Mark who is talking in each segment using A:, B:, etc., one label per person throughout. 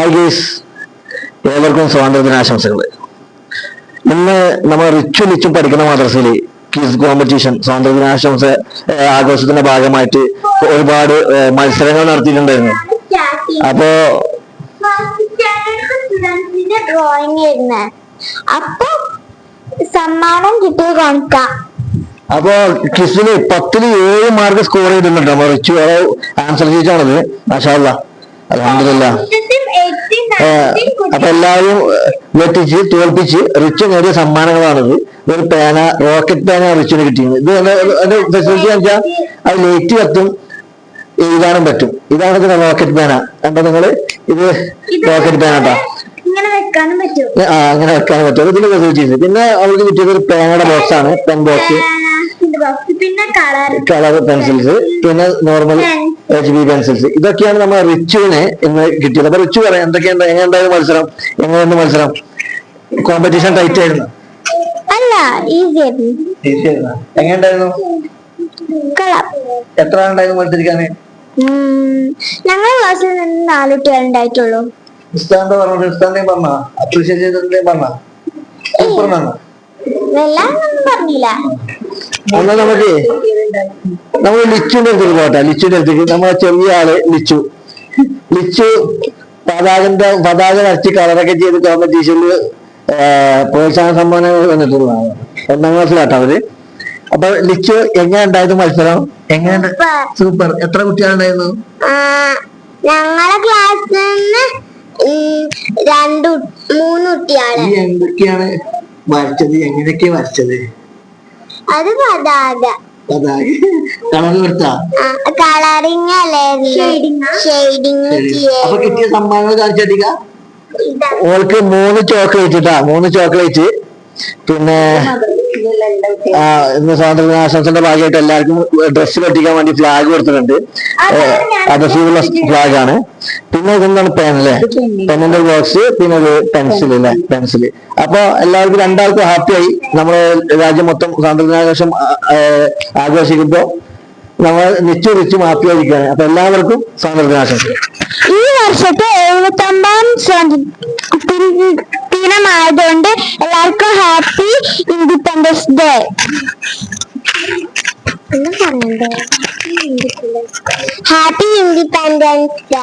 A: Hi guys ഏവർക്കും ആശംസകൾ ഇന്ന് നമ്മൾ റിച്ചു ലിച്ചും പഠിക്കുന്ന മദ്രസയിൽ ക്വിസ് കോമ്പറ്റീഷൻ സ്വാതന്ത്ര്യദിനാശംസ ആഘോഷത്തിന്റെ ഭാഗമായിട്ട് ഒരുപാട് മത്സരങ്ങൾ നടത്തിയിട്ടുണ്ടായിരുന്നു. അപ്പോ
B: ഡ്രോയിങ് അപ്പൊ സമ്മാനം കിട്ടിയ കാണിക്കാം.
A: അപ്പോ ക്വിസിന് പത്തിൽ ഏഴ് മാർക്ക് സ്കോർ ചെയ്തിട്ടുണ്ട്. നമ്മൾ റിച്ചു ആൻസർ ചെയ്താണത് മാഷാല്ല അലഹമില്ല അപ്പൊ എല്ലാവരും വെട്ടിച്ച് തോൽപ്പിച്ച് റിച്ച് നേടിയ സമ്മാനങ്ങളാണിത്. ഒരു പേന റോക്കറ്റ് പേന റിച്ചിന് കിട്ടിയത്. ഇത് അതിന്റെ ഫെസിലിറ്റി വെച്ചാൽ അത് ലൈറ്റ് കത്തും എഴുതാനും പറ്റും. ഇതാണ് ഇതിന്റെ റോക്കറ്റ് പേന. കണ്ടോ നിങ്ങൾ? ഇത് റോക്കറ്റ് പേന കേട്ടോ.
B: അങ്ങനെ വെക്കാനും പറ്റും.
A: ആ അങ്ങനെ വെക്കാനും പറ്റും. ഇതിന്റെ ഫെസിലിറ്റീസ് പിന്നെ അവർക്ക് കിട്ടിയത് ഒരു പേനയുടെ ബോക്സ് ആണ്. Pen box
B: colour.
A: പെൻസിൽസ് പിന്നെ നോർമൽ എച്ച് ബി പെൻസിൽസ് ഇതൊക്കെയാണ് നമ്മൾ റിച്ചുവിന് ഇന്ന് കിട്ടിയത്. അപ്പൊ റിച്ചു പറയാം. എന്തൊക്കെയുണ്ട്? എങ്ങനെയുണ്ടായിരുന്നു മത്സരം? എങ്ങനെയുണ്ട് മത്സരം? കോമ്പറ്റീഷൻ ടൈറ്റ് ആയിരുന്നു?
B: അല്ല ഈസി ആയിരുന്നു.
A: എങ്ങനെയുണ്ടായിരുന്നു? എത്ര ആളുണ്ടായിരുന്നു
B: ഞങ്ങളുടെ ക്ലാസ്സിൽ നിന്ന് നാല് കുട്ടികളുണ്ടായിട്ടുള്ളൂ
A: ഉസ്താന്റെ പറഞ്ഞത് ഉസ്താന്റെ പറഞ്ഞ? അപ്രീഷിയേറ്റ് ചെയ്തതിന്റെ പറഞ്ഞ? സൂപ്പറിനാണ്
B: എല്ലാം ഒന്നും പറഞ്ഞില്ല.
A: എന്നാ നമുക്ക് നമ്മൾ ലിച്ചുവിന്റെ അടുത്തേക്ക് പോട്ടെ. ലിച്ചുവിന്റെ അടുത്തേക്ക്. നമ്മളെ ചെറിയ ആൾ ലിച്ചു. ലിച്ചു പതാകന്റെ പതാക വരച്ച് കളറൊക്കെ ചെയ്ത് കോമ്പറ്റീഷനിൽ പ്രോത്സാഹന സമ്മാനങ്ങൾ വന്നിട്ടുള്ളതാണ് ഒന്നാം ക്ലാസ്സിലാട്ടോ അവർ. അപ്പൊ ലിച്ചു എങ്ങനെ ഉണ്ടായിരുന്നു മത്സരം? എങ്ങനെ സൂപ്പർ. എത്ര കുട്ടികളുണ്ടായിരുന്നു
B: ഞങ്ങളെ ക്ലാസ്സിൽ നിന്ന് രണ്ട് മൂന്ന്
A: കുട്ടിയാണ് എന്തൊക്കെയാണ് വരച്ചത് എങ്ങനെയൊക്കെയാ വരച്ചത്
B: അത് പതാക.
A: പതാക. കളർ കൊടുത്താ?
B: കളറിങ്
A: അപ്പൊ കിട്ടിയ സമ്മാനങ്ങൾ കാണിച്ചടിക്ക ഓൾക്ക് മൂന്ന് ചോക്ലേറ്റ് മൂന്ന് ചോക്ലേറ്റ്. പിന്നെ ആ ഇന്ന് സ്വാതന്ത്ര്യ ആശംസന്റെ ഭാഗമായിട്ട് എല്ലാവർക്കും ഡ്രസ്സ് കെട്ടിക്കാൻ വേണ്ടി ഫ്ലാഗ് കൊടുത്തിട്ടുണ്ട്. അതസീവുള്ള ഫ്ലാഗ് ആണ്. പിന്നെ ഇതെന്താണ് പെൻ അല്ലേ പെന്നിന്റെ ബോക്സ് പിന്നെ ഒരു പെൻസിൽ അല്ലേ പെൻസിൽ അപ്പൊ എല്ലാവർക്കും രണ്ടാൾക്കും ഹാപ്പിയായി നമ്മുടെ രാജ്യം മൊത്തം സ്വാതന്ത്ര്യ ദിനാഘോഷം ആ, ആ, ആഘോഷിക്കുമ്പോ നമ്മൾ നിച്ചും ഹാപ്പിയായിരിക്കുകയാണ് അപ്പൊ എല്ലാവർക്കും സ്വാതന്ത്ര്യ ദിനാശംസകൾ
B: ഈ വർഷത്തെ എഴുപത്തി ഒമ്പതാം ദിനമായതുകൊണ്ട് എല്ലാവർക്കും happy independence day happy independence day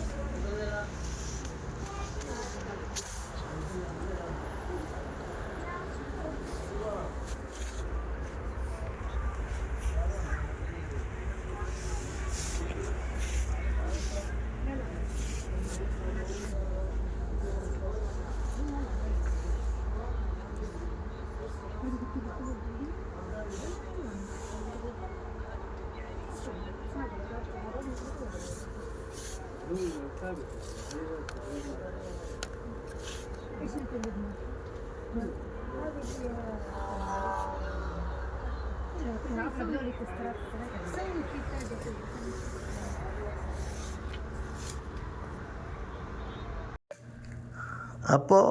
A: അപ്പോൾ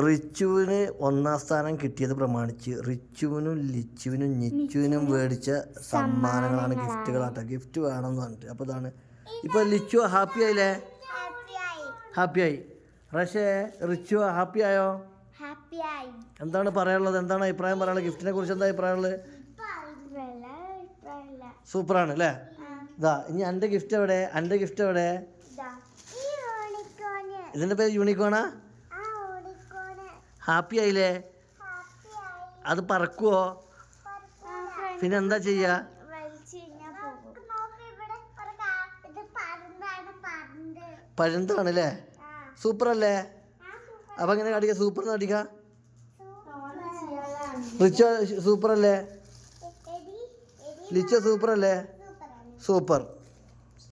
A: റിച്ചുവിന് ഒന്നാം സ്ഥാനം കിട്ടിയത് പ്രമാണിച്ച് റിച്ചുവിനും ലിച്ചുവിനും നിച്ചുവിനും മേടിച്ച സമ്മാനങ്ങളാണ് ഗിഫ്റ്റുകളാട്ടോ. ഗിഫ്റ്റ് വേണമെന്ന് പറഞ്ഞിട്ട്. അപ്പോൾ ഇതാണ് ഇപ്പോൾ ലിച്ചു ഹാപ്പി ആയില്ലേ? ഹാപ്പി ആയി. പക്ഷേ റിച്ചു ഹാപ്പി ആയോ?
B: ഹാപ്പി ആയി.
A: എന്താണ് പറയാനുള്ളത്? എന്താണ് അഭിപ്രായം പറയാനുള്ളത്? ഗിഫ്റ്റിനെ കുറിച്ച് എന്താ അഭിപ്രായമുള്ളത്? സൂപ്പറാണ് അല്ലേ? ഇതാ ഇനി എന്റെ ഗിഫ്റ്റ് എവിടെ? എന്റെ ഗിഫ്റ്റ് എവിടെ? ഇതിന്റെ പേര് യൂണിക്കോണാ ഹാപ്പി ആയില്ലേ? അത് പറക്കുവോ? പിന്നെ എന്താ ചെയ്യാ? പരുന്താണ് അല്ലേ സൂപ്പർ അല്ലേ അപ്പൊ എങ്ങനെ കാണിക്ക? സൂപ്പർ കടിക്ക റിച്ച് സൂപ്പർ അല്ലേ
C: ലിച്ച സൂപ്പർ അല്ലേ സൂപ്പർ.